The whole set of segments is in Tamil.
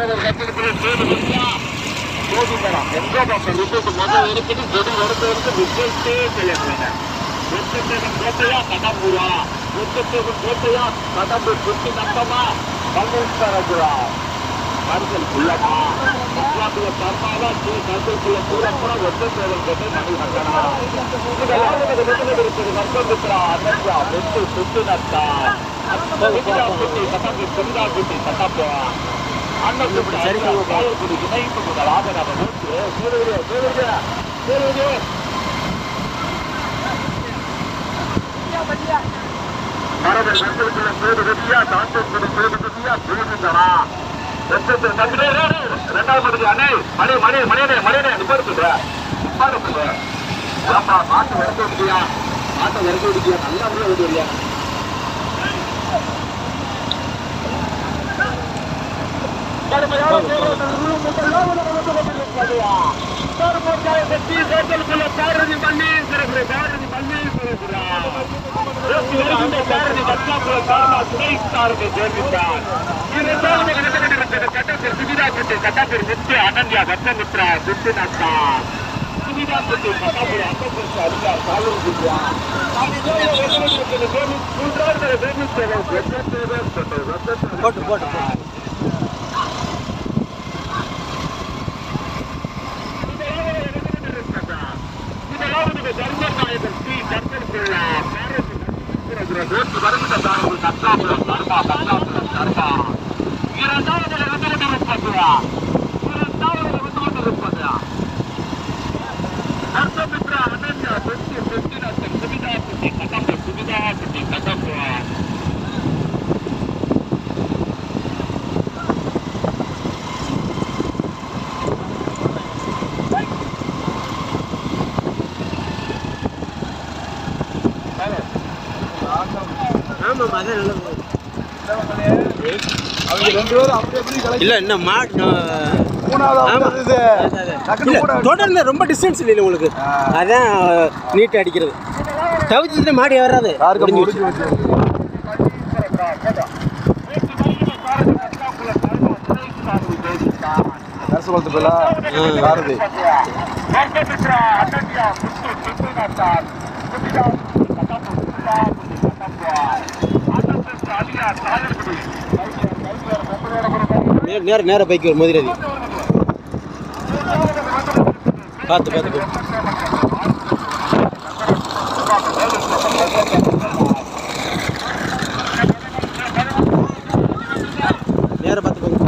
மரவர் கட்டிடத்தில் சேது வித்யா எங்கோ பக்கம் விட்டு முதல் இருக்குது கொடி வருவதற்கு விஜயித்தே செல்லுங்க வெற்றத்தேவன் கோட்டையா? கடம்பூரா வெற்றத்தேவன் கோட்டையா? கடம்பூர் சுற்றி நட்டமா பல்வேஸ்வரபுரா கருங்கல் குள்ளமா இஸ்லாமிய தர்மாவா ஸ்ரீ கருங்கல்குள்ள பூரப்புற வெற்றத்தேவன் கோட்டை இதெல்லாம் இருக்குது நட்டா குட்டி அன்னக்குடி சரியாக காயல்குடி இணைப்பு முதலாக நம்ம நோக்கி சூரிய சூரிய சூரிய மரபு மக்களுக்குள்ள பேரு கட்டியா தாத்தோக்குடி பேரு கட்டியா புரிஞ்சுங்களா ரெண்டாவது அண்ணே மணி மணி மணியனே மணியனே நிப்பாடுத்துங்க நிப்பாடுத்துங்க ஆமா மாட்டு வரைக்க முடியா மாட்டை வரைக்க முடியா நல்லா ಕಟ್ಟಿರುತ್ತೆ ಆನಂದಿ ಆಗತ್ತೆ ಮಿತ್ರ ಗುರ್ತಿನಂತ ಕೊಟ್ಟು ಕೊಟ್ಟು இல்லையா அனன்யா கட்டமித்ரா குட்டினத்தா சுவிதா குட்டி கட்டாபுரி அந்தபுரி அதிகார் சாகர் குட்டியா இல்லை இன்னும் மா மூணாவது ஆமா. அவங்க இது டக்குனு இல்லை கூட தொடர்ந்து ரொம்ப டிஸ்டன்ஸ் இல்லை உங்களுக்கு அதான் நீட் அடிக்கிறது தவிச்சிட்டு மாடி வராது பாரதி நேர நேர பைக் வரும் மோதிரதி. பார்த்து பார்த்து போ. நேர பார்த்து போங்க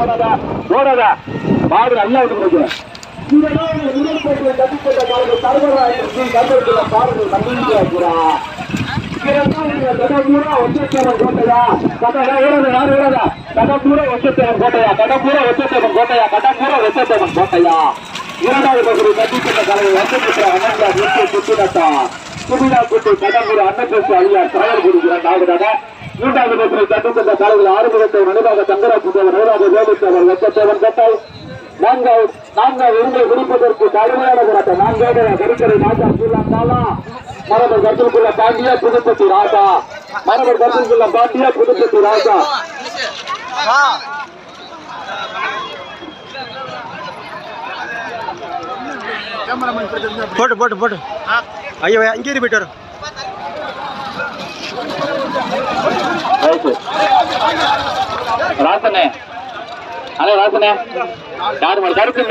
ஓடாத மாடு நல்லா விட்டு கோட்டையா? இரண்டாவது பகுதி கட்டிப்பட்ட தலைவர் வசதிக்கிற அனந்தா நிறுத்தி சுத்தினத்தா சுபிதா குட்டி கடம்பூர் அன்னபேசு தலைவர் சாயல்குடி இரண்டாவதாக. மூன்றாவது பகுதி கட்டிப்பட்ட காலையில் ஆறுமுகத்தை நடுவாக தங்கராஜ் நடுவாக வேலுத்தவர் வெச்சத்தேவன் கட்டாய் நான்காவது நான்காவது இருந்தை குடிப்பதற்கு கடுமையான போராட்டம். நான்காவது கருக்கரை ராஜா சூழாந்தாலா மரபர் கருத்துக்குள்ள பாண்டியா புதுப்பட்டி ராஜா. மரபர் கருத்துக்குள்ள பாண்டியா புதுப்பட்டி ராஜா. போட்டு போட்டு போட்டு. ஐயோ அங்கே போயிட்டு வரும். रातने अरे रातने यार मर्दार